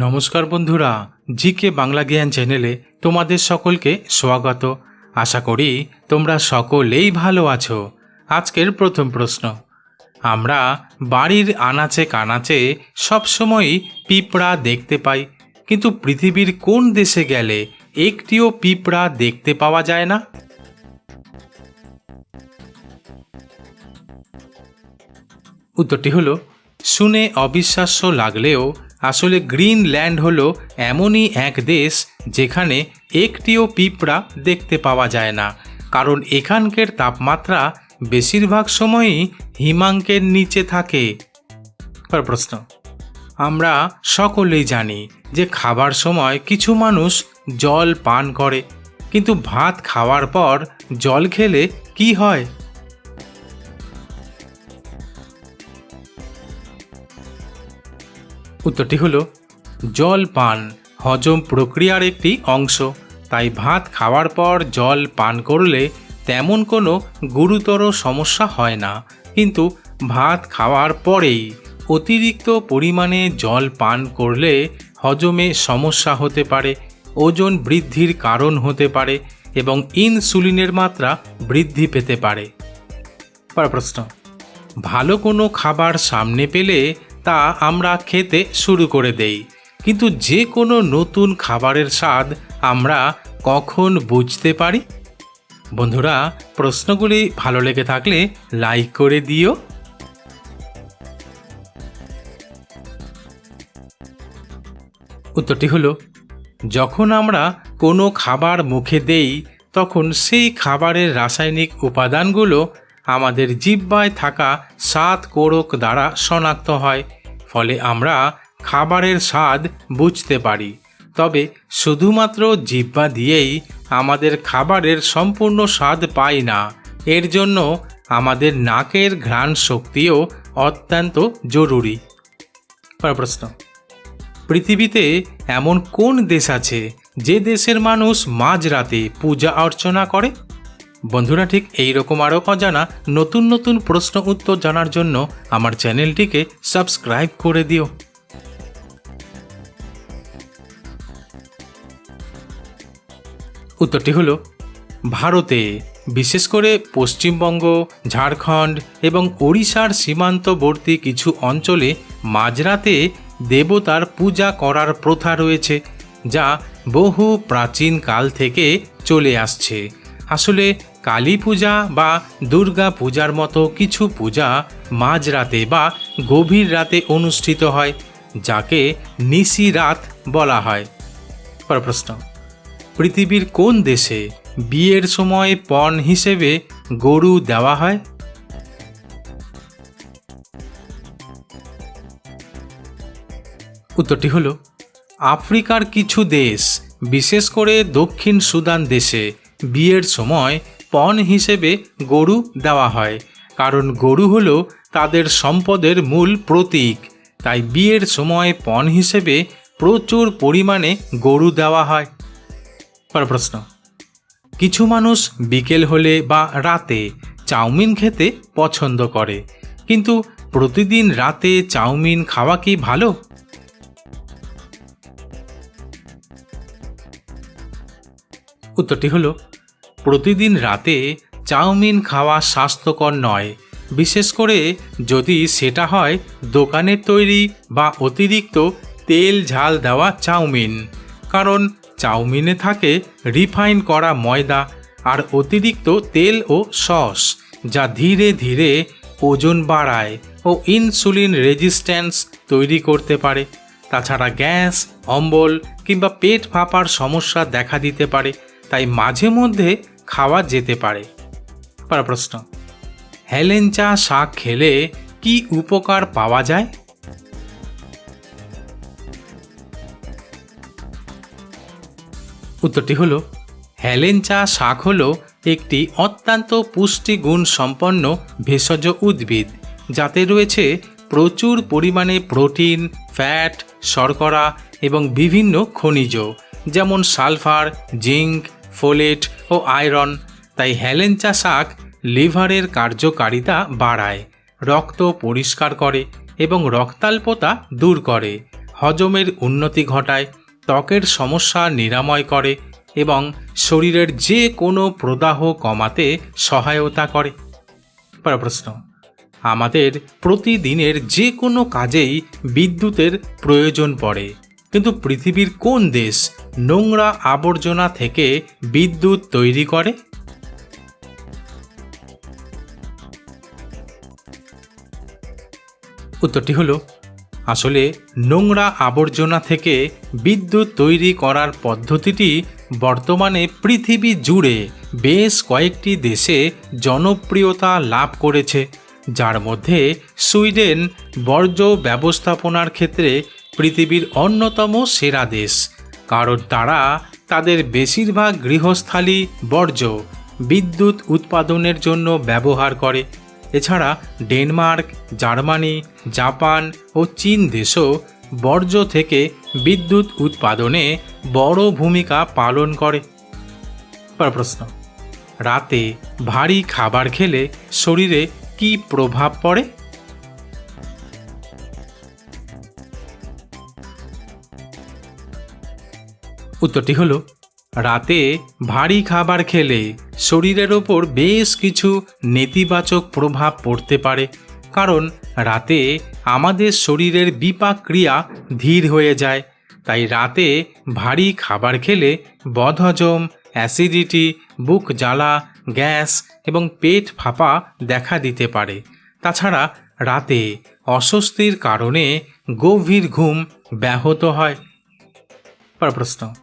নমস্কার বন্ধুরা, জিকে বাংলা জ্ঞান চ্যানেলে তোমাদের সকলকে স্বাগত। আশা করি তোমরা সকলেই ভালো আছো। আজকের প্রথম প্রশ্ন, আমরা বাড়ির আনাচে কানাচে সবসময়ই পিঁপড়া দেখতে পাই, কিন্তু পৃথিবীর কোন দেশে গেলে একটিও পিঁপড়া দেখতে পাওয়া যায় না? উত্তরটি হলো, শুনে অবিশ্বাস্য লাগলেও আসলে গ্রিনল্যান্ড হল এমনই এক দেশ যেখানে একটিও পিঁপড়া দেখতে পাওয়া যায় না। কারণ এখানকার তাপমাত্রা বেশিরভাগ সময়ই হিমাঙ্কের নিচে থাকে। প্রশ্ন, আমরা সকলেই জানি যে খাবার সময় কিছু মানুষ জল পান করে, কিন্তু ভাত খাওয়ার পর জল খেলে কি হয়? উত্তরটি হলো, জল পান হজম প্রক্রিয়ার একটি অংশ। তাই ভাত খাওয়ার পর জল পান করলে তেমন কোনো গুরুতর সমস্যা হয় না। কিন্তু ভাত খাওয়ার পরেই অতিরিক্ত পরিমাণে জল পান করলে হজমে সমস্যা হতে পারে, ওজন বৃদ্ধির কারণ হতে পারে এবং ইনসুলিনের মাত্রা বৃদ্ধি পেতে পারে। পর প্রশ্ন, ভালো কোনো খাবার সামনে পেলে তা আমরা খেতে শুরু করে দেই। কিন্তু যে কোনো নতুন খাবারের স্বাদ আমরা কখন বুঝতে পারি? বন্ধুরা, প্রশ্নগুলি ভালো লেগে থাকলে লাইক করে দিও। উত্তরটি হলো, যখন আমরা কোনো খাবার মুখে দেই, তখন সেই খাবারের রাসায়নিক উপাদানগুলো আমাদের জিহ্বায় থাকা স্বাদ কোরক দ্বারা শনাক্ত হয়, ফলে আমরা খাবারের স্বাদ বুঝতে পারি। তবে শুধুমাত্র জিব্বা দিয়েই আমাদের খাবারের সম্পূর্ণ স্বাদ পাই না। এর জন্য আমাদের নাকের ঘ্রাণ শক্তিও অত্যন্ত জরুরি। প্রশ্ন। পৃথিবীতে এমন কোন দেশ আছে যে দেশের মানুষ মাঝরাতে পূজা অর্চনা করে? বন্ধুরা, ঠিক এই রকম আরও অজানা নতুন নতুন প্রশ্ন উত্তর জানার জন্য আমার চ্যানেলটিকে সাবস্ক্রাইব করে দিও। উত্তরটি হলো, ভারতে বিশেষ করে পশ্চিমবঙ্গ, ঝাড়খণ্ড এবং ওড়িশার সীমান্তবর্তী কিছু অঞ্চলে মাঝরাতে দেবতার পূজা করার প্রথা রয়েছে, যা বহু প্রাচীন কাল থেকে চলে আসছে। আসলে কালী পূজা বা দুর্গা পূজার মতো কিছু পূজা মাঝরাতে বা গভীর রাতে অনুষ্ঠিত হয়, যাকে নিশি রাত বলা হয়। পর প্রশ্ন পৃথিবীর কোন দেশে বিয়ের সময় পণ হিসেবে গরু দেওয়া হয়? উত্তরটি হলো, আফ্রিকার কিছু দেশ, বিশেষ করে দক্ষিণ সুদান দেশে বিয়ের সময় পণ হিসেবে গরু দেওয়া হয়, কারণ গরু হলো তাদের সম্পদের মূল প্রতীক। তাই বিয়ের সময় পণ হিসেবে প্রচুর পরিমাণে গরু দেওয়া হয়। পর প্রশ্ন। কিছু মানুষ বিকেল হলে বা রাতে চাউমিন খেতে পছন্দ করে, কিন্তু প্রতিদিন রাতে চাউমিন খাওয়া কি ভালো? উত্তরটি হলো প্রতিদিন রাতে চাউমিন খাওয়া স্বাস্থ্যকর নয়। বিশেষ করে যদি সেটা হয় দোকানের তৈরি বা অতিরিক্ত তেল ঝাল দেওয়া চাউমিন। কারণ চাউমিনে থাকে রিফাইন করা ময়দা আর অতিরিক্ত তেল ও সস, যা ধীরে ধীরে ওজন বাড়ায় ও ইনসুলিন রেজিস্ট্যান্স তৈরি করতে পারে। তাছাড়া গ্যাস, অম্বল কিংবা পেট ফাঁপার সমস্যা দেখা দিতে পারে। তাই মাঝে মধ্যে খাওয়া যেতে পারে। পর প্রশ্ন হেলেঞ্চা শাক খেলে কি উপকার পাওয়া যায়? উত্তরটি হলো হেলেঞ্চা শাক হল একটি অত্যন্ত পুষ্টিগুণ সম্পন্ন ভেষজ উদ্ভিদ, যাতে রয়েছে প্রচুর পরিমাণে প্রোটিন, ফ্যাট, শর্করা এবং বিভিন্ন খনিজ, যেমন সালফার, জিঙ্ক ফোলেট ও আয়রন, তাই হেলেঞ্চা শাক লিভারের কার্যকারিতা বাড়ায়, রক্ত পরিষ্কার করে এবং রক্তাল্পতা দূর করে, হজমের উন্নতি ঘটায়, ত্বকের সমস্যা নিরাময় করে এবং শরীরের যে কোনো প্রদাহ কমাতে সহায়তা করে। প্রশ্ন, আমাদের প্রতিদিনের যে কোনো কাজেই বিদ্যুতের প্রয়োজন পড়ে। কিন্তু পৃথিবীর কোন দেশ নোংরা আবর্জনা থেকে বিদ্যুৎ তৈরি করে? উত্তরটি হলো, আসলে নোংরা আবর্জনা থেকে বিদ্যুৎ তৈরি করার পদ্ধতিটি বর্তমানে পৃথিবী জুড়ে বেশ কয়েকটি দেশে জনপ্রিয়তা লাভ করেছে, যার মধ্যে সুইডেন বর্জ্য ব্যবস্থাপনার ক্ষেত্রে পৃথিবীর অন্যতম সেরা দেশ, কারণ তারা তাদের বেশিরভাগ গৃহস্থালী বর্জ্য বিদ্যুৎ উৎপাদনের জন্য ব্যবহার করে। এছাড়া ডেনমার্ক, জার্মানি, জাপান ও চীন দেশও বর্জ্য থেকে বিদ্যুৎ উৎপাদনে বড় ভূমিকা পালন করে। পর প্রশ্ন, রাতে ভারী খাবার খেলে শরীরে কি প্রভাব পড়ে? উত্তরটি হলো, রাতে ভারী খাবার খেলে শরীরের ওপর বেশ কিছু নেতিবাচক প্রভাব পড়তে পারে, কারণ রাতে আমাদের শরীরের বিপাক ক্রিয়া ধীর হয়ে যায়। তাই রাতে ভারী খাবার খেলে বদহজম, অ্যাসিডিটি, বুক জ্বালা, গ্যাস এবং পেট ফাঁপা দেখা দিতে পারে। তাছাড়া রাতে অস্বস্তির কারণে গভীর ঘুম ব্যাহত হয়। পর প্রশ্ন।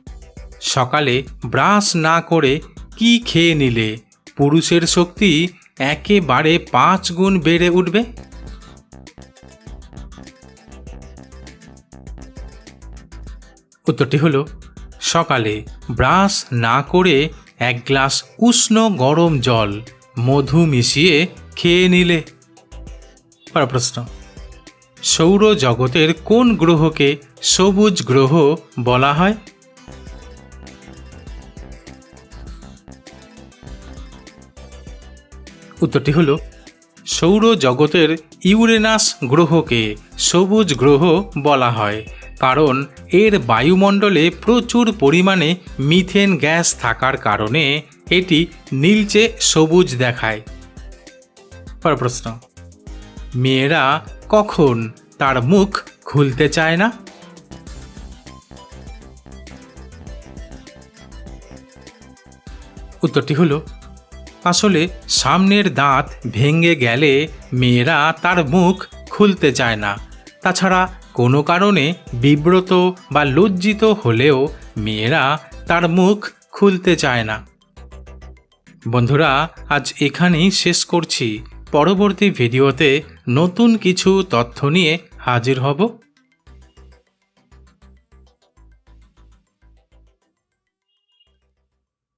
সকালে ব্রাশ না করে কি খেয়ে নিলে? পুরুষের শক্তি একেবারে পাঁচ গুণ বেড়ে উঠবে। উত্তরটি হলো, সকালে ব্রাশ না করে এক গ্লাস উষ্ণ গরম জল, মধু মিশিয়ে খেয়ে নিলে। পর প্রশ্ন, সৌরজগতের কোন গ্রহকে সবুজ গ্রহ বলা হয়? উত্তরটি হলো, সৌরজগতের ইউরেনাস গ্রহকে সবুজ গ্রহ বলা হয়, কারণ এর বায়ুমণ্ডলে প্রচুর পরিমাণে মিথেন গ্যাস থাকার কারণে এটি নীলচে সবুজ দেখায়। পর প্রশ্ন, মেয়েরা কখন তার মুখ খুলতে চায় না? উত্তরটি হলো আসলে সামনের দাঁত ভেঙে গেলে মেয়েরা তার মুখ খুলতে চায় না। তাছাড়া কোনো কারণে বিব্রত বা লজ্জিত হলেও মেয়েরা তার মুখ খুলতে চায় না। বন্ধুরা, আজ এখানেই শেষ করছি। পরবর্তী ভিডিওতে নতুন কিছু তথ্য নিয়ে হাজির হব।